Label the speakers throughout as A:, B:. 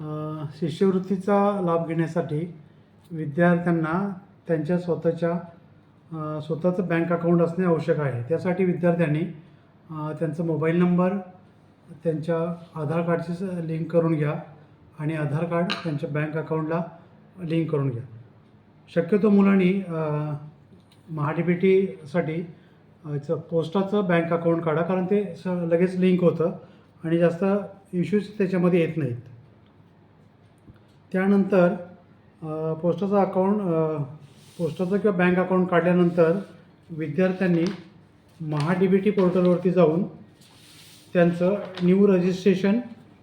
A: शिष्यवृत्तीचा लाभ घेण्यासाठी विद्यार्थ्यांना त्यांच्या स्वतःच्या स्वतःचं बँक अकाउंट असणे आवश्यक आहे. त्यासाठी विद्यार्थ्यांनी त्यांचा मोबाईल नंबर त्यांच्या आधार कार्डशी स- लिंक करून घ्या आणि आधार कार्ड त्यांच्या बँक अकाउंटला लिंक करून घ्या. शक्यतो मुलांनी महाडीबीटीसाठी महा डी टीसाठी याचं पोस्टाचं बँक अकाउंट काढा कारण ते स लगेच लिंक होतं आणि जास्त इश्यूज त्याच्यामध्ये येत नाहीत. त्यानंतर पोस्टाचं अकाउंट पोस्टाचं किंवा बँक अकाउंट काढल्यानंतर विद्यार्थ्यांनी महा डी बी टी पोर्टलवरती जाऊन त्यांचं न्यू रजिस्ट्रेशन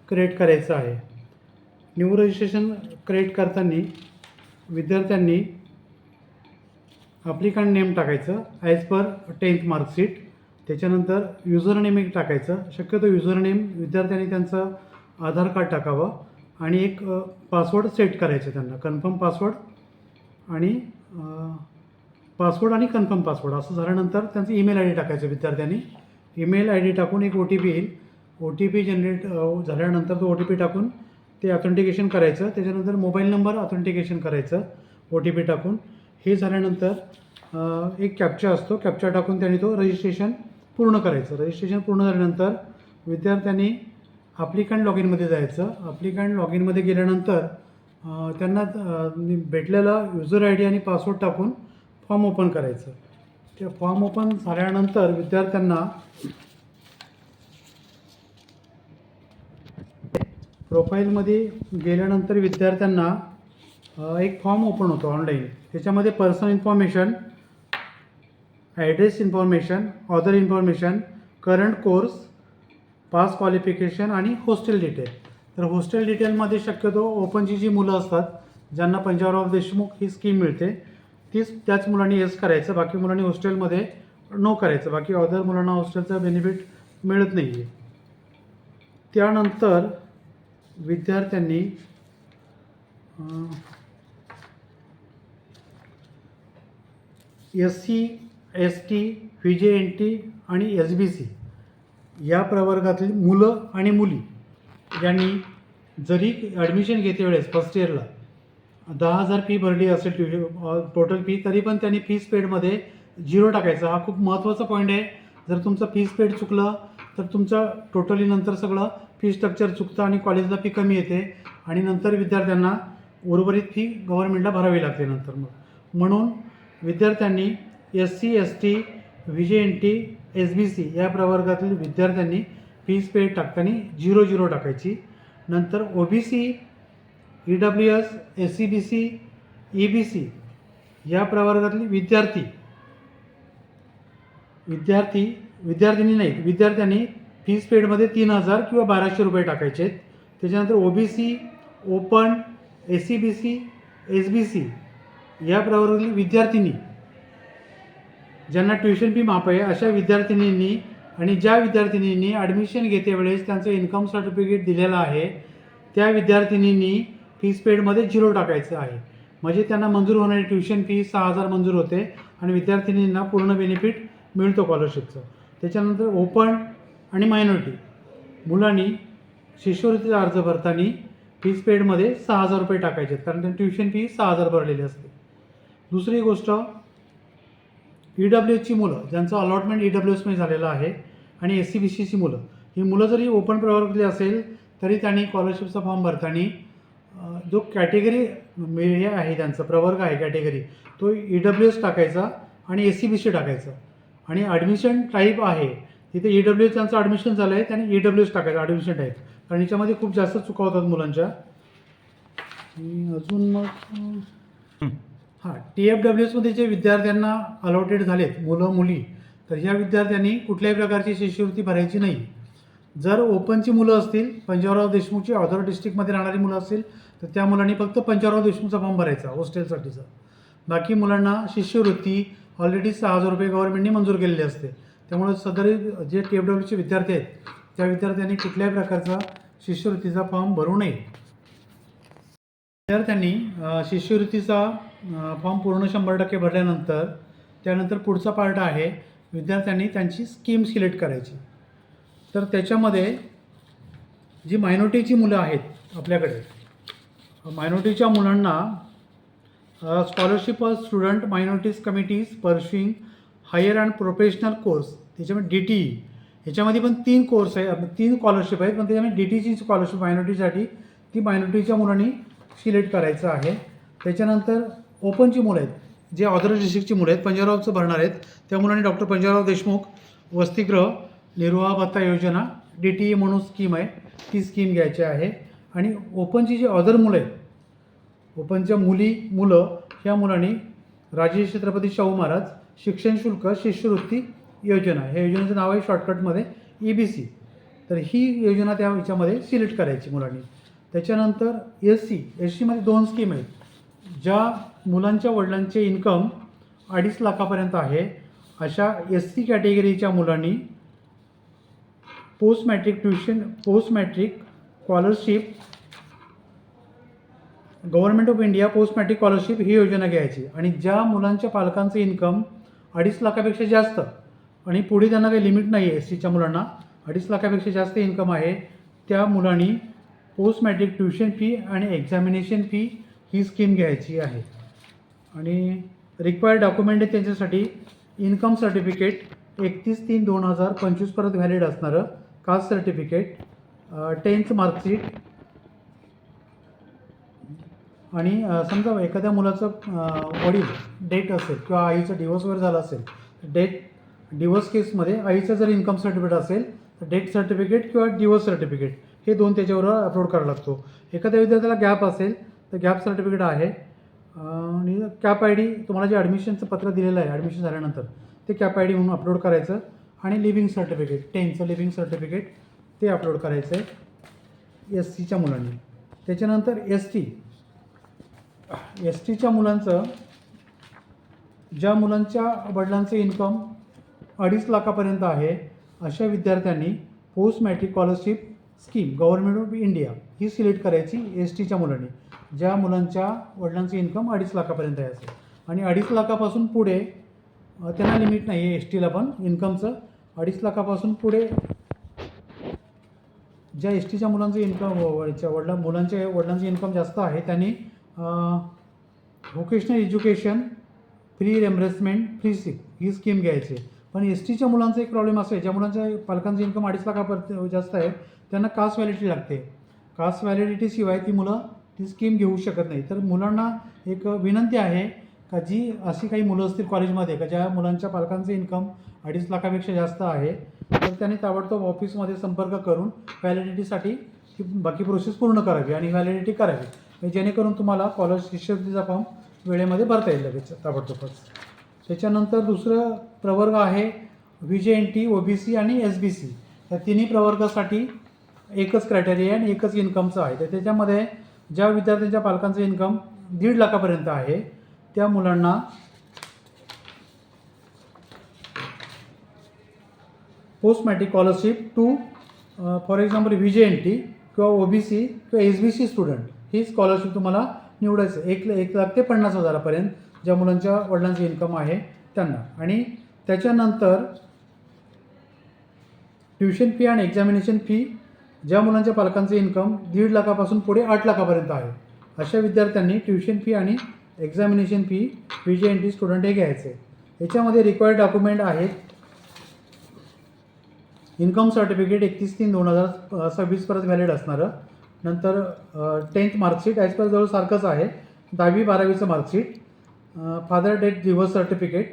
A: क्रिएट करायचं आहे. न्यू रजिस्ट्रेशन क्रिएट करताना विद्यार्थ्यांनी अप्लिकंट नेम टाकायचं ॲज पर टेन्थ मार्कशीट त्याच्यानंतर युजर नेम एक टाकायचं. शक्यतो युजर नेम विद्यार्थ्यांनी त्यांचं आधार कार्ड टाकावं. आणि एक पासवर्ड सेट करायचं त्यांना कन्फर्म पासवर्ड आणि पासवर्ड आणि कन्फर्म पासवर्ड असं झाल्यानंतर त्यांचं ईमेल आय डी टाकायचं विद्यार्थ्यांनी. ईमेल आय डी टाकून एक ओ टी पी येईल. ओ टी पी जनरेट झाल्यानंतर तो ओ टी पी टाकून ते ऑथेंटिकेशन करायचं. त्याच्यानंतर मोबाईल नंबर ऑथेंटिकेशन करायचं ओ टी पी टाकून. हे झाल्यानंतर एक कॅप्चा असतो. कॅप्चा टाकून त्यांनी तो रजिस्ट्रेशन पूर्ण करायचं. रजिस्ट्रेशन पूर्ण झाल्यानंतर विद्यार्थ्यांनी अप्लिकंट लॉग इनमध्ये जायचं. अप्लिकंट लॉग इनमध्ये गेल्यानंतर त्यांना भेटलेला युजर आय डी आणि पासवर्ड टाकून फॉर्म ओपन करायचं. ते फॉर्म ओपन झाल्यानंतर विद्यार्थ्यांना प्रोफाईलमध्ये गेल्यानंतर विद्यार्थ्यांना एक फॉर्म ओपन होतो ऑनलाईन त्याच्यामध्ये personal information address information other information current course pass qualification आणि हॉस्टेल डिटेल तर हॉस्टेल डिटेलमध्ये शक्यतो ओपनची जी मुलं असतात ज्यांना पंजाबराव देशमुख ही स्कीम मिळते तीच त्याच मुलांनी येस करायचं. बाकी मुलांनी हॉस्टेलमध्ये नो करायचं. बाकी अदर मुलांना हॉस्टेलचं बेनिफिट मिळत नाही आहे त्यानंतर विद्यार्थ्यांनी S C S T V J N T आणि एस बी सी या प्रवर्गातील मुलं आणि मुली यांनी जरी ॲडमिशन घेते वेळेस फर्स्ट इयरला दहा हजार फी भरली असेल ट्यू टोटल फी तरी पण त्यांनी फीस पेडमध्ये झिरो टाकायचा. हा खूप महत्त्वाचा पॉईंट आहे. जर तुमचं फीस पेड चुकलं तर तुमचं टोटली नंतर सगळं फी स्ट्रक्चर चुकतं आणि कॉलेजला फी कमी येते आणि नंतर विद्यार्थ्यांना उर्वरित फी गव्हर्नमेंटला भरावी लागते नंतर मग. म्हणून विद्यार्थ्यांनी S C S T V J N T S B C या प्रवर्गातील विद्यार्थ्यांनी फीस पेड टाकताना झिरो झिरो टाकायची. नंतर O B C E W S S C B C E B C या प्रवर्गातील विद्यार्थी विद्यार्थी विद्यार्थिनी नाहीत विद्यार्थ्यांनी फीस पेडमध्ये तीन हजार किंवा बाराशे रुपये टाकायचे आहेत. त्याच्यानंतर O B C open S C B C S B C या प्रवर्गातली विद्यार्थिनी ज्यांना ट्युशन फी माफ आहे अशा विद्यार्थिनींनी आणि ज्या विद्यार्थिनींनी ॲडमिशन घेतेवेळेस त्यांचं इन्कम सर्टिफिकेट दिलेलं आहे त्या विद्यार्थिनींनी फीस पेडमध्ये झिरो टाकायचं आहे. म्हणजे त्यांना मंजूर होणारी ट्युशन फी सहा हजार मंजूर होते आणि विद्यार्थिनींना पूर्ण बेनिफिट मिळतो स्कॉलरशिपचं त्याच्यानंतर ओपन आणि मायनॉरिटी मुलांनी शिष्यवृत्तीचा अर्ज भरताना फीस पेडमध्ये सहा हजार रुपये टाकायचे आहेत कारण त्यांनी ट्युशन फी सहा हजार भरलेली असते. दुसरी गोष्ट ई डब्ल्यू एसची मुलं ज्यांचं अलॉटमेंट ई डब्ल्यू एसमध्ये झालेलं आहे आणि एस सी बी सीची मुलं. ही मुलं जरी ओपन प्रवर्गातली असेल तरी त्यांनी स्कॉलरशिपचा फॉर्म भरताना जो कॅटेगरी हे आहे त्यांचं प्रवर्ग आहे कॅटेगरी तो ई डब्ल्यू एस टाकायचा आणि एस सी बी सी टाकायचा. आणि ॲडमिशन टाईप आहे तिथे ई डब्ल्यू एस त्यांचं ॲडमिशन झालं आहे त्यांनी ई डब्ल्यू एस टाकायचं ॲडमिशन टाईप कारण याच्यामध्ये खूप जास्त चुका होतात मुलांच्या. अजून मग हां टी एफ डब्ल्यू एसमध्ये जे विद्यार्थ्यांना अलॉटेड झालेत मुलं मुली तर ह्या विद्यार्थ्यांनी कुठल्याही प्रकारची शिष्यवृत्ती भरायची नाही. जर ओपनची मुलं असतील पंजाबराव देशमुखची अदर डिस्ट्रिक्टमध्ये राहणारी मुलं असतील तर त्या मुलांनी फक्त पंजाबराव देशमुखचा फॉर्म भरायचा हॉस्टेलसाठीचा. बाकी मुलांना शिष्यवृत्ती ऑलरेडी सहा हजार रुपये गव्हर्नमेंटने मंजूर केलेली असते. त्यामुळे सदरी जे टी एफ डब्ल्यूचे विद्यार्थी आहेत त्या विद्यार्थ्यांनी कुठल्याही प्रकारचा शिष्यवृत्तीचा फॉर्म भरू नये. विद्यार्थ्यांनी शिष्यवृत्तीचा फॉर्म पूर्ण शंभर टक्के भरल्यानंतर त्यानंतर पुढचा पार्ट आहे विद्यार्थ्यांनी त्यांची स्कीम सिलेक्ट करायची. तर त्याच्यामध्ये जी मायनॉरिटीची मुलं आहेत आपल्याकडे मायनॉरिटीच्या मुलांना scholarship of student minorities committees pursuing higher and professional course त्याच्यामध्ये डी टी ई ह्याच्यामध्ये पण तीन कोर्स आहे तीन स्कॉलरशिप आहेत पण त्याच्यामध्ये डी टीची स्कॉलरशिप मायनॉरिटीसाठी ती मायनॉरिटीच्या मुलांनी सिलेक्ट करायचं आहे. त्याच्यानंतर ओपनची मुलं आहेत जे ऑदर डिस्ट्रिक्टची मुलं आहेत पंजाबरावचं भरणार आहेत. त्या मुलांनी डॉक्टर पंजाबराव देशमुख वसतिगृह निर्वाह भत्ता योजना डी टी ई म्हणून स्कीम आहे. ती स्कीम घ्यायची आहे. आणि ओपनची जी अदर मुलं आहेत ओपनच्या मुली मुलं ह्या मुलांनी राजे छत्रपती शाहू महाराज शिक्षण शुल्क शिष्यवृत्ती योजना ह्या योजनेचं नाव आहे शॉर्टकटमध्ये ई बी सी तर ही योजना त्या ह्याच्यामध्ये सिलेक्ट करायची मुलांनी. त्याच्यानंतर एस सी एस सीमध्ये दोन स्कीम आहेत. ज्या मुलांच्या वडिलांचे इन्कम अडीच लाखापर्यंत आहे. अशा एस सी कॅटेगरीच्या मुलांनी post matric tuition post matric scholarship government of India post matric scholarship ही योजना घ्यायची. आणि ज्या मुलांच्या पालकांचं इन्कम अडीच लाखापेक्षा जास्त आणि पुढे त्यांना काही लिमिट नाही आहे एस सीच्या मुलांना अडीच लाखापेक्षा जास्त इन्कम आहे त्या मुलांनी पोस्ट मॅट्रिक ट्युशन फी आणि एक्झामिनेशन फी ही स्कीम घ्यायची आहे. आणि रिक्वायर्ड डॉक्युमेंट आहे त्यांच्यासाठी इन्कम सर्टिफिकेट एकतीस तीन दोन हजार पंचवीसपर्यंत व्हॅलिड असणारं. कास्ट सर्टिफिकेट टेन्थ मार्कशीट आणि समजा एखाद्या मुलाचं वडील डेट असेल किंवा आईचं डिवोर्स वगैरे झाला असेल डेट डिवोर्स केसमध्ये आईचं जर इन्कम सर्टिफिकेट असेल तर डेट सर्टिफिकेट किंवा डिवोर्स सर्टिफिकेट हे दोन त्याच्यावर अपलोड करावा लागतो. एखाद्या विद्यार्थ्याला गॅप असेल तर गॅप सर्टिफिकेट आहे. आणि कॅप आय डी तुम्हाला जे ॲडमिशनचं पत्र दिलेलं आहे ॲडमिशन झाल्यानंतर ते कॅप आय डी म्हणून अपलोड करायचं आणि लिव्हिंग सर्टिफिकेट टेनचं लिव्हिंग सर्टिफिकेट ते अपलोड करायचं आहे एस सीच्या मुलांनी. त्याच्यानंतर एस टी एस टीच्या मुलांचं ज्या मुलांच्या वडिलांचं इन्कम अडीच लाखापर्यंत आहे अशा विद्यार्थ्यांनी post matric scholarship scheme government of India he select करायची एस टीच्या मुलांनी ज्या मुलांच्या वडिलांचं इन्कम अडीच लाखापर्यंत आहे असेल आणि अडीच लाखापासून पुढे त्यांना लिमिट नाही आहे एस टीला पण इन्कमचं. अडीच लाखापासून पुढे ज्या एस टीच्या मुलांचं इन्कम वडिला मुलांच्या वडिलांचं इन्कम जास्त आहे त्यांनी vocational education free reimbursement freeship ही स्कीम घ्यायची. पण एस टीच्या मुलांचा एक प्रॉब्लेम असा आहे ज्या मुलांच्या पालकांचं इन्कम अडीच लाखापर्यंत जास्त आहे त्यांना कास्ट व्हॅलिडिटी लागते. कास्ट व्हॅलिडिटीशिवाय ती मुलं ती स्कीम घेऊ शकत नाही. तर मुलांना एक विनंती आहे का जी अशी काही मुलं असतील कॉलेजमध्ये का ज्या मुलांच्या पालकांचं इन्कम अडीच लाखापेक्षा जास्त आहे तर त्यांनी ताबडतोब ऑफिसमध्ये संपर्क करून व्हॅलिडिटीसाठी ती बाकी प्रोसेस पूर्ण करावी आणि व्हॅलिडिटी करावी. म्हणजे जेणेकरून तुम्हाला कॉलेज शिष्यवृत्तीचा फॉर्म वेळेमध्ये भरता येईल लगेच ताबडतोबच. त्याच्यानंतर दुसरं प्रवर्ग आहे V J N T O B C आणि एस बी सी या तिन्ही प्रवर्गासाठी एकच क्रायटेरिया आणि एकच इन्कमचं आहे. तर त्याच्यामध्ये ज्या विद्यार्थ्यांच्या पालकांचं इन्कम दीड लाखापर्यंत आहे त्या मुलांना post matric scholarship to for example V J N T किंवा ओ बी सी किंवा एस बी सी स्टुडंट ही स्कॉलरशिप तुम्हाला निवडायचं एक एक लाख ते पन्नास हजारापर्यंत ज्या मुलांच्या वडिलांचं इन्कम आहे त्यांना. आणि त्याच्यानंतर ट्युशन फी आणि एक्झामिनेशन फी ज्या मुलांच्या पालकांचं इन्कम दीड लाखापासून पुढे आठ लाखापर्यंत आहे. अशा विद्यार्थ्यांनी ट्युशन फी आणि examination fee V J N T student हे घ्यायचे. याच्यामध्ये रिक्वायर्ड डॉक्युमेंट आहेत. इन्कम सर्टिफिकेट एकतीस तीन दोन हजार सव्वीसपर्यंत व्हॅलिड असणारं. नंतर टेन्थ मार्कशीट ॲज पर जवळ सारखंच आहे. दहावी बारावीचं मार्कशीट फादर डेट दिवस सर्टिफिकेट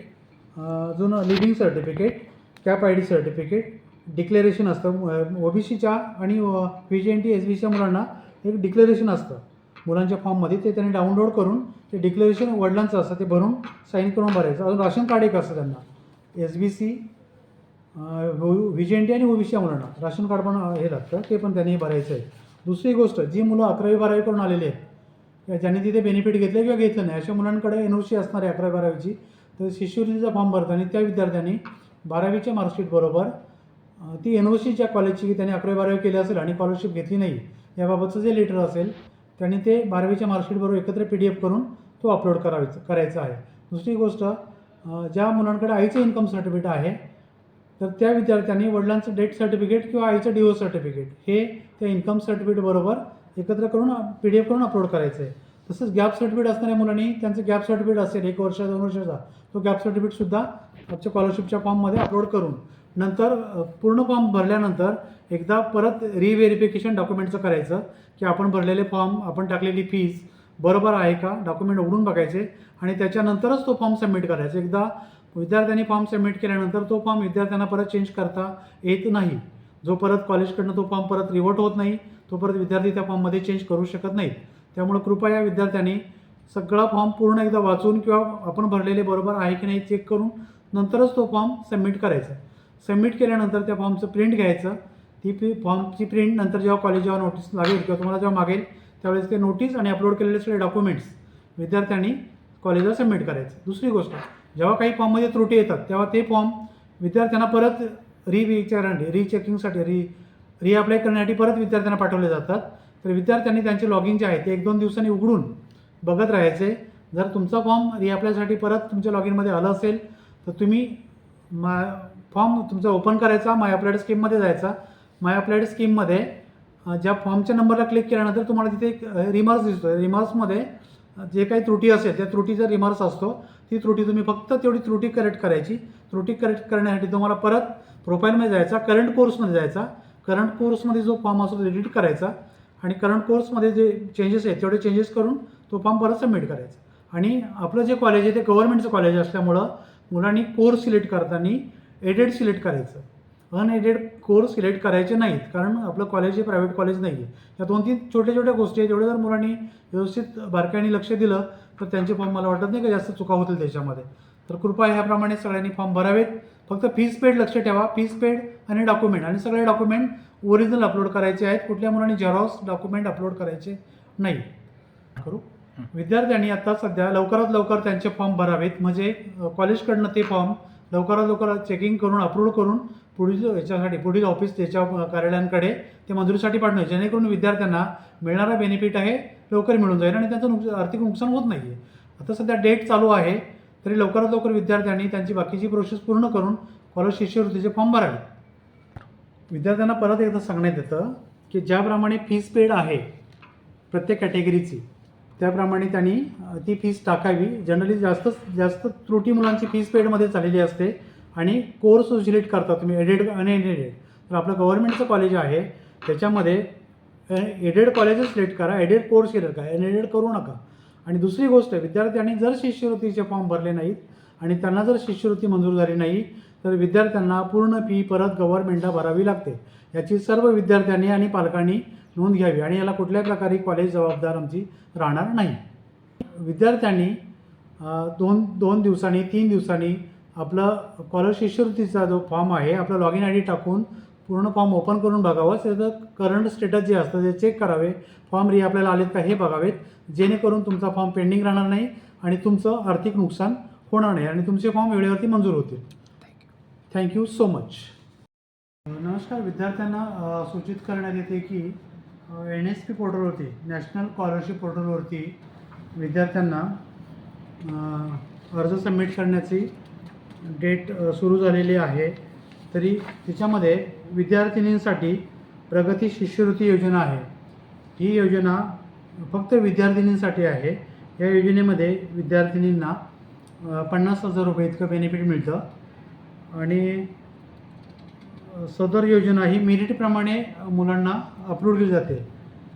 A: अजून leaving certificate CAP I D certificate declaration असतं. ओ बी सीच्या आणि V G N T S बीच्या मुलांना एक डिक्लेरेशन असतं. मुलांच्या फॉर्ममध्ये ते त्यांनी डाउनलोड करून ते डिक्लेरेशन वडिलांचं असतं ते भरून साईन करून भरायचं. अजून राशन कार्ड एक असतं त्यांना. S B C V G N T आणि ओ बी सीच्या मुलांना. राशन कार्ड पण हे लागतं ते पण त्यांनी भरायचं आहे. दुसरी गोष्ट जी मुलं अकरावी बारावी करून आलेली आहेत किंवा ज्यांनी तिथे बेनिफिट घेतलं किंवा घेतलं नाही अशा मुलांकडे एन ओ सी असणार आहे अकरावी बारावीची तर शिष्यवृत्तीचा फॉर्म भरताना त्या विद्यार्थ्यांनी बारावीच्या मार्कशीटबरोबर ती एन ओ सीच्या कॉलेजची त्याने अकरावी बारावी केली असेल आणि स्कॉलरशिप घेतली नाही याबाबतचं जे लेटर असेल त्यांनी ते बारावीच्या मार्कशीटबरोबर एकत्र पी डी एफ करून तो अपलोड करायचं करायचा आहे. दुसरी गोष्ट ज्या मुलांकडे आईचं इन्कम सर्टिफिकेट आहे तर त्या विद्यार्थ्यांनी वडिलांचं डेथ सर्टिफिकेट किंवा आईचं डिओ सर्टिफिकेट हे त्या इन्कम सर्टिफिकेटबरोबर एकत्र करून पी डी एफ करून अपलोड करायचं आहे. तसंच गॅप सर्टिफिकेट असणाऱ्या मुलांनी त्यांचं गॅप सर्टिफिकेट असेल एक वर्ष दोन वर्षाचा तो गॅप सर्टिफिकेटसुद्धा आमच्या स्कॉलरशिपच्या फॉर्ममध्ये अपलोड करून नंतर पूर्ण फॉर्म भरल्यानंतर एकदा परत रिव्हेरिफिकेशन डॉक्युमेंटचं करायचं की आपण भरलेले फॉर्म आपण टाकलेली फीज बरोबर आहे का डॉक्युमेंट उघडून बघायचे आणि त्याच्यानंतरच तो फॉर्म सबमिट करायचा. एकदा विद्यार्थ्यांनी फॉर्म सबमिट केल्यानंतर तो फॉर्म विद्यार्थ्यांना परत चेंज करता येत नाही. जो परत कॉलेजकडनं तो फॉर्म परत रिवर्ट होत नाही तो परत विद्यार्थी त्या फॉर्ममध्ये चेंज करू शकत नाहीत. त्यामुळे कृपया विद्यार्थ्यांनी सगळा फॉर्म पूर्ण एकदा वाचून किंवा आपण भरलेले बरोबर आहे की नाही चेक करून नंतरच तो फॉर्म सबमिट करायचा. सबमिट केल्यानंतर त्या फॉर्मचं प्रिंट घ्यायचं. ती प्रि फॉर्मची प्रिंट नंतर जेव्हा कॉलेज जेव्हा नोटीस लागेल किंवा तुम्हाला जेव्हा मागेल त्यावेळेस ते नोटीस आणि अपलोड केलेले सगळे डॉक्युमेंट्स विद्यार्थ्यांनी कॉलेजला सबमिट करायचं. दुसरी गोष्ट जेव्हा काही फॉर्ममध्ये त्रुटी येतात तेव्हा ते फॉर्म विद्यार्थ्यांना परत रिविचारण रिचेकिंगसाठी री रिअप्लाय करण्यासाठी परत विद्यार्थ्यांना पाठवले जातात. तर विद्यार्थ्यांनी त्यांचे लॉगिन जे आहे ते एक दोन दिवसांनी उघडून बघत राहायचे. जर तुमचा फॉर्म रिअप्लायसाठी परत तुमच्या लॉगिनमध्ये आलं असेल तर तुम्ही मा फॉर्म तुमचा ओपन करायचा माय अप्लाइड स्कीममध्ये जायचा. माय अप्लाइड स्कीममध्ये ज्या फॉर्मच्या नंबरला क्लिक केल्यानंतर तुम्हाला तिथे एक रिमार्क्स दिसतो रिमार्क्समध्ये जे काही त्रुटी असेल त्या त्रुटीचा रिमार्क्स असतो. ती त्रुटी तुम्ही फक्त तेवढी त्रुटी करेक्ट करायची. त्रुटी करेक्ट करण्यासाठी तुम्हाला परत प्रोफाईलमध्ये जायचा करंट कोर्समध्ये जायचा. करंट कोर्समध्ये जो फॉर्म असतो एडिट करायचा. आणि करंट कोर्समध्ये जे चेंजेस आहेत तेवढे चेंजेस करून तो फॉर्म परत सबमिट करायचा. आणि आपलं जे कॉलेज आहे ते गव्हर्नमेंटचं कॉलेज असल्यामुळं मुलांनी कोर्स सिलेक्ट करताना एडेड सिलेक्ट करायचं. अनएडेड कोर्स सिलेक्ट करायचे नाहीत कारण आपलं कॉलेज हे प्रायव्हेट कॉलेज नाही आहे या दोन तीन छोट्या छोट्या गोष्टी आहेत जेवढे जर मुलांनी व्यवस्थित बारकाईने लक्ष दिलं तर त्यांचे फॉर्म मला वाटत नाही का जास्त चुका होतील त्याच्यामध्ये. तर कृपया ह्याप्रमाणे सगळ्यांनी फॉर्म भरावेत. फक्त फीस पेड लक्ष ठेवा. फीस पेड आणि डॉक्युमेंट आणि सगळे डॉक्युमेंट ओरिजिनल अपलोड करायचे आहेत. कुठल्या मुलांनी झेरॉक्स डॉक्युमेंट अपलोड करायचे नाही. करू? विद्यार्थ्यांनी आता सध्या लवकरात लवकर त्यांचे फॉर्म भरावेत. म्हणजे कॉलेजकडनं ते फॉर्म लवकरात लवकर चेकिंग करून अप्रूव्ह करून पुढील याच्यासाठी पुढील ऑफिस त्याच्या कार्यालयांकडे ते मंजुरीसाठी पाठवणे जेणेकरून विद्यार्थ्यांना मिळणारा बेनिफिट आहे लवकर मिळून जाईल आणि त्यांचं नुकसान आर्थिक नुकसान होत नाही आहे आता सध्या डेट चालू आहे तरी लवकरात लवकर विद्यार्थ्यांनी त्यांची बाकीची प्रोसेस पूर्ण करून कॉलेज शिष्यवृत्तीचे फॉर्म भरावे. विद्यार्थ्यांना परत एकदा सांगण्यात येतं की ज्याप्रमाणे फीस पेड आहे प्रत्येक कॅटेगरीची त्याप्रमाणे त्यांनी ती फीस टाकावी. जनरली जास्त जास्त त्रुटी मुलांची फीस पेडमध्ये चाललेली असते आणि कोर्स सिलेक्ट करता तुम्ही एडेड अनएडेड तर आपलं गव्हर्नमेंटचं कॉलेज आहे. त्याच्यामध्ये एडेड कॉलेजच सिलेक्ट करा एडेड कोर्स सिलेक्ट करा अनएडेड करू नका. आणि दुसरी गोष्ट विद्यार्थ्यांनी जर शिष्यवृत्तीचे फॉर्म भरले नाहीत आणि त्यांना जर शिष्यवृत्ती मंजूर झाली नाही तर विद्यार्थ्यांना पूर्ण फी परत गव्हर्नमेंटला भरावी लागते. याची सर्व विद्यार्थ्यांनी आणि पालकांनी नोंद घ्यावी आणि याला कुठल्याही प्रकारे कॉलेज जबाबदार आमची राहणार नाही. विद्यार्थ्यांनी दोन दोन दिवसांनी तीन दिवसांनी आपलं कॉलर शिष्यवृत्तीचा जो फॉर्म आहे आपला लॉगिन आय डी टाकून पूर्ण फॉर्म ओपन करून बघावं. त्याचं करंट स्टेटस जे असतं ते चेक करावे. फॉर्म री आपल्याला आलेत का हे बघावेत. जेणेकरून तुमचा फॉर्म पेंडिंग राहणार नाही आणि तुमचं आर्थिक नुकसान होणार नाही आणि तुमचे फॉर्म वेळेवरती मंजूर होतील. थँक्यू सो मच नमस्कार विद्यार्थ्यांना सूचित करण्यात येते की एन एस पी पोर्टलवरती नॅशनल स्कॉलरशिप पोर्टलवरती विद्यार्थ्यांना अर्ज सबमिट करण्याची डेट सुरू झालेली आहे. तरी त्याच्यामध्ये विद्यार्थिनींसाठी प्रगती शिष्यवृत्ती योजना आहे. ही योजना फक्त विद्यार्थिनींसाठी आहे. या योजनेमध्ये विद्यार्थिनींना पन्नास हजार रुपये इतकं बेनिफिट मिळतं. आणि सदर योजना ही मेरिटप्रमाणे मुलांना अपलोड केली जाते.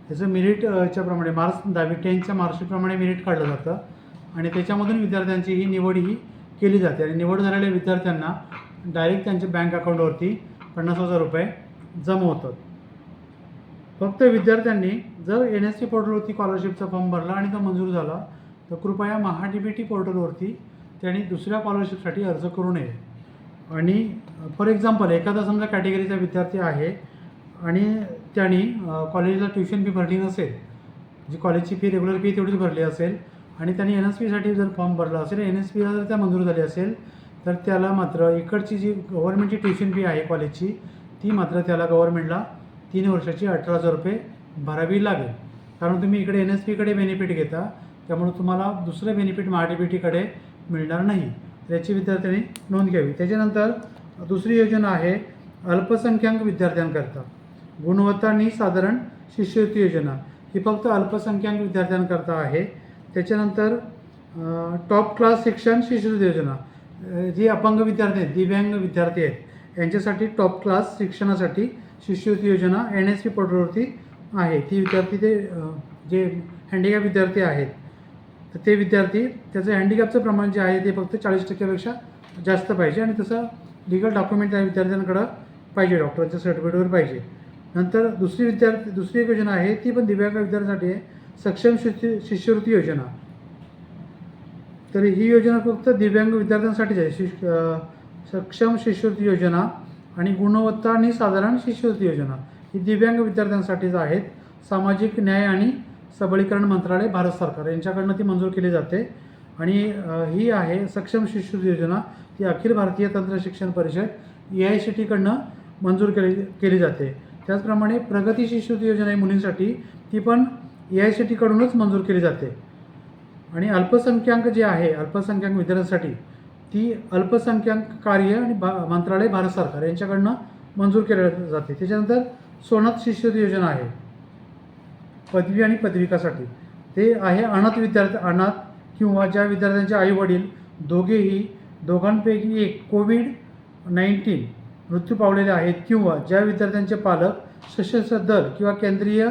A: त्याचं मेरिट प्रमाणे मार्क्स दहावी टेनच्या मार्क्सप्रमाणे मेरिट काढलं जातं. आणि त्याच्यामधून विद्यार्थ्यांची ही निवड ही केली जाते. आणि निवड झालेल्या विद्यार्थ्यांना डायरेक्ट त्यांच्या बँक अकाउंटवरती पन्नास हजार रुपये जमा होतात. फक्त विद्यार्थ्यांनी जर एन एस सी पोर्टलवरती स्कॉलरशिपचा फॉर्म भरला आणि तो मंजूर झाला तर कृपया महा डी बी टी पोर्टलवरती त्यांनी दुसऱ्या स्कॉलरशिपसाठी अर्ज करू नये. आणि फॉर एक्झाम्पल एखादा समजा कॅटेगरीचा विद्यार्थी आहे आणि त्यांनी कॉलेजला ट्युशन फी भरली नसेल जी कॉलेजची फी रेग्युलर फी तेवढीच भरली असेल आणि त्यांनी एन एस पीसाठी जर फॉर्म भरला असेल एन एस पीला जर त्या मंजूर झाली असेल तर त्याला मात्र इकडची जी गव्हर्नमेंटची ट्युशन फी आहे कॉलेजची ती मात्र त्याला गव्हर्नमेंटला तीन वर्षाची अठरा हजार रुपये भरावी लागेल. कारण तुम्ही इकडे एन एस पीकडे बेनिफिट घेता त्यामुळे तुम्हाला दुसरं बेनिफिट महा डी बी टीकडे मिळणार नाही. याची विद्यार्थ्यांनी नोंद घ्यावी. त्याच्यानंतर दुसरी योजना आहे अल्पसंख्याक विद्यार्थ्यांकरता. गुणवत्ता आणि साधारण शिष्यवृत्ती योजना. ही फक्त अल्पसंख्याक विद्यार्थ्यांकरता आहे. त्याच्यानंतर टॉप क्लास शिक्षण शिष्यवृत्ती योजना. जी अपंग विद्यार्थी आहेत दिव्यांग विद्यार्थी आहेत यांच्यासाठी टॉप क्लास शिक्षणासाठी शिष्यवृत्ती योजना एन एस पी पोर्टलवरती आहे. ती विद्यार्थी ते जे हँडिकॅप विद्यार्थी आहेत तर ते विद्यार्थी त्याचं हँडिकॅपचं प्रमाण जे आहे ते फक्त चाळीस टक्क्यापेक्षा जास्त पाहिजे आणि तसं लिगल डॉक्युमेंट त्या विद्यार्थ्यांकडं पाहिजे डॉक्टरच्या सर्टिफिकेटवर पाहिजे. नंतर दुसरी विद्यार्थी दुसरी एक योजना आहे ती पण दिव्यांग विद्यार्थ्यांसाठी आहे सक्षम शिष्य शिष्यवृत्ती योजना. तर ही योजना फक्त दिव्यांग विद्यार्थ्यांसाठीच आहे. शिश सक्षम शिष्यवृत्ती योजना आणि गुणवत्ता आणि साधारण शिष्यवृत्ती योजना ही दिव्यांग विद्यार्थ्यांसाठीच आहेत. सामाजिक न्याय आणि सबलीकरण मंत्रालय भारत सरकार यांच्याकडनं ती मंजूर केली जाते. आणि ही आहे सक्षम शिष्यवृत्ती योजना. ती अखिल भारतीय तंत्र शिक्षण परिषद ए आय सी टीकडनं मंजूर केली केली जाते. त्याचप्रमाणे प्रगती शिष्यवृत्ती योजना आहे मुलींसाठी ती पण ए आय सी टीकडूनच मंजूर केली जाते. आणि अल्पसंख्याक जे आहे अल्पसंख्याक विद्यार्थ्यांसाठी ती अल्पसंख्याक कार्य आणि भा मंत्रालय भारत सरकार यांच्याकडनं मंजूर केलं जाते. त्याच्यानंतर सोनात शिष्यवृत्ती योजना आहे. पदवी आणि पदविकासाठी. ते आहे अनाथ विद्यार्थी अनाथ किंवा ज्या विद्यार्थ्यांचे आईवडील दोघेही दोघांपैकी एक कोविड नाईन्टीन मृत्यू पावलेले आहेत किंवा ज्या विद्यार्थ्यांचे पालक सशस्त्र दल किंवा केंद्रीय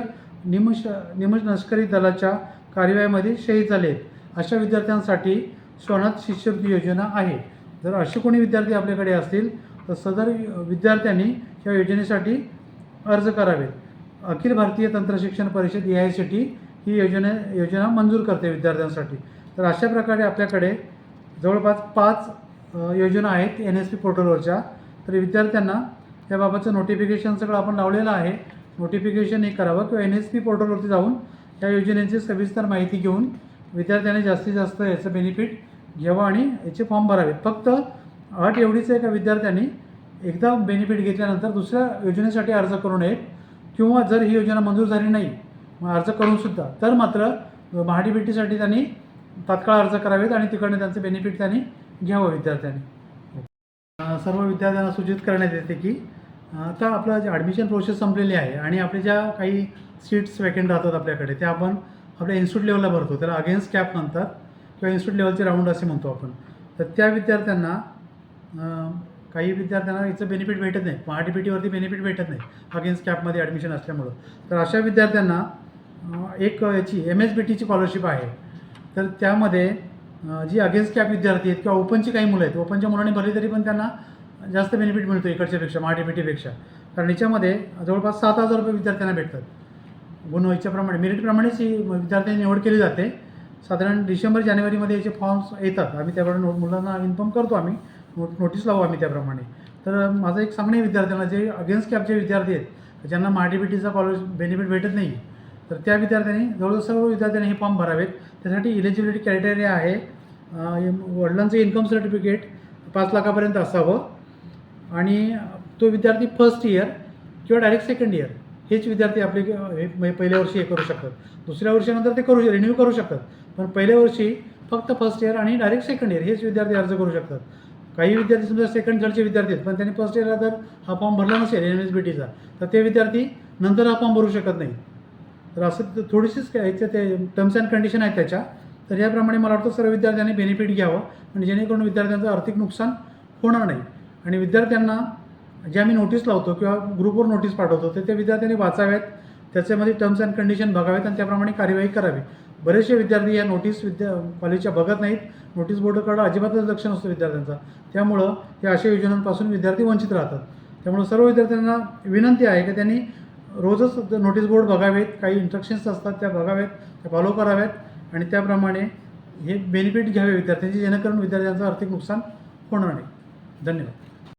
A: निमश निमलष्करी दलाच्या कारवाईमध्ये शहीद झाले आहेत अशा विद्यार्थ्यांसाठी स्वनाथ शिष्यवृत्ती योजना आहे. जर असे कोणी विद्यार्थी आपल्याकडे असतील तर सदर विद्यार्थ्यांनी या योजनेसाठी अर्ज करावेत. अखिल भारतीय तंत्रशिक्षण परिषद ए आय सी टी ही योजना योजना मंजूर करते विद्यार्थ्यांसाठी. तर अशा प्रकारे आपल्याकडे जवळपास पाच योजना आहेत एन एस पी पोर्टलवरच्या. तर विद्यार्थ्यांना त्याबाबतचं नोटिफिकेशन सगळं आपण लावलेलं आहे. नोटिफिकेशन हे करावं किंवा एन एस पी पोर्टलवरती जाऊन या योजनेची सविस्तर माहिती घेऊन विद्यार्थ्यांनी जास्तीत जास्त याचं बेनिफिट घ्यावं आणि याचे फॉर्म भरावेत. फक्त अट एवढीच आहे का विद्यार्थ्यांनी एकदा बेनिफिट घेतल्यानंतर दुसऱ्या योजनेसाठी अर्ज करू नयेत? किंवा जर ही योजना मंजूर झाली नाही मग अर्ज करूनसुद्धा. तर मात्र महाडीबीटीसाठी त्यांनी तात्काळ अर्ज करावेत आणि तिकडनं त्यांचं बेनिफिट त्यांनी घ्यावं विद्यार्थ्यांनी. सर्व विद्यार्थ्यांना सूचित करण्यात येते की आता आपलं जे ॲडमिशन प्रोसेस संपलेली आहे आणि आपल्या ज्या काही सीट्स वॅकेंट राहतात आपल्याकडे त्या आपण आपल्या इन्स्टिट्यूट लेवलला भरतो. त्याला अगेन्स्ट कॅप म्हणतात किंवा इन्स्टिट्यूट लेवलचे राऊंड असे म्हणतो आपण. तर त्या विद्यार्थ्यांना काही विद्यार्थ्यांना याचं बेनिफिट भेटत नाही. महा टी पी टीवरती बेनिफिट भेटत नाही अगेन्स्ट कॅपमध्ये ॲडमिशन असल्यामुळं. तर अशा विद्यार्थ्यांना एक याची एम एस बी टीची स्कॉलरशिप आहे. तर त्यामध्ये जी अगेन्स्ट कॅप विद्यार्थी आहेत किंवा ओपनची काही मुलं आहेत ओपनच्या मुलांनी भरली तरी पण त्यांना जास्त बेनिफिट मिळतो इकडच्यापेक्षा महा कारण याच्यामध्ये जवळपास सात हजार रुपये विद्यार्थ्यांना भेटतात. गुण याच्याप्रमाणे मेरिटप्रमाणेच ही विद्यार्थ्यांची निवड केली जाते. साधारण डिसेंबर जानेवारीमध्ये याचे फॉर्म्स येतात. आम्ही त्याप्रमाणे नो- मुलांना इन्फॉर्म करतो आम्ही. नो नोटीस लावू आम्ही त्याप्रमाणे. तर माझं एक सांगणे विद्यार्थ्यांना जे अगेन्स्ट कॅपचे विद्यार्थी आहेत ज्यांना महाडीबीटीचा कॉलेज बेनिफिट भेटत नाही तर त्या विद्यार्थ्यांनी जवळजवळ सर्व विद्यार्थ्यांनी हे फॉर्म भरावेत. त्यासाठी इलिजिबिलिटी क्रायटेरिया आहे. वडिलांचं इन्कम सर्टिफिकेट पाच लाखापर्यंत असावं. आणि तो विद्यार्थी फर्स्ट इयर किंवा डायरेक्ट सेकंड इयर हेच विद्यार्थी आपले हे पहिल्या वर्षी हे करू शकतात. दुसऱ्या वर्षानंतर ते करू रिन्यू करू शकतात. पण पहिल्या वर्षी फक्त फर्स्ट इयर आणि डायरेक्ट सेकंड इयर हेच विद्यार्थी अर्ज करू शकतात. काही विद्यार्थी समजा सेकंड थर्डचे विद्यार्थी आहेत पण त्यांनी फर्स्ट इयरला जर हा फॉर्म भरला नसेल एन एस बी टीचा तर ते विद्यार्थी नंतर हा फॉर्म भरू शकत नाही तर असं थोडीशीच ह्याच्या ते टर्म्स अँड कंडिशन आहेत त्याच्या. तर याप्रमाणे मला वाटतं सर्व विद्यार्थ्यांनी बेनिफिट घ्यावं म्हणजे जेणेकरून विद्यार्थ्यांचं आर्थिक नुकसान होणार नाही. आणि विद्यार्थ्यांना जे आम्ही नोटीस लावतो किंवा ग्रुपवर नोटीस पाठवतो तर ते विद्यार्थ्यांनी वाचाव्यात त्याच्यामध्ये टर्म्स अँड कंडिशन बघाव्यात आणि त्याप्रमाणे कार्यवाही करावी. बरेचसे विद्यार्थी या नोटीस विद्या कॉलेजच्या बघत नाहीत. नोटीस बोर्डकडं अजिबातच लक्ष नसतं विद्यार्थ्यांचा. त्यामुळं या अशा योजनांपासून विद्यार्थी वंचित राहतात. त्यामुळं सर्व विद्यार्थ्यांना विनंती आहे की त्यांनी रोजच नोटीस बोर्ड बघावेत काही इंस्ट्रक्शन्स असतात त्या बघाव्यात त्या फॉलो कराव्यात आणि त्याप्रमाणे हे बेनिफिट घ्यावे विद्यार्थ्यांचे जेणेकरून विद्यार्थ्यांचं आर्थिक नुकसान होणार नाही. धन्यवाद.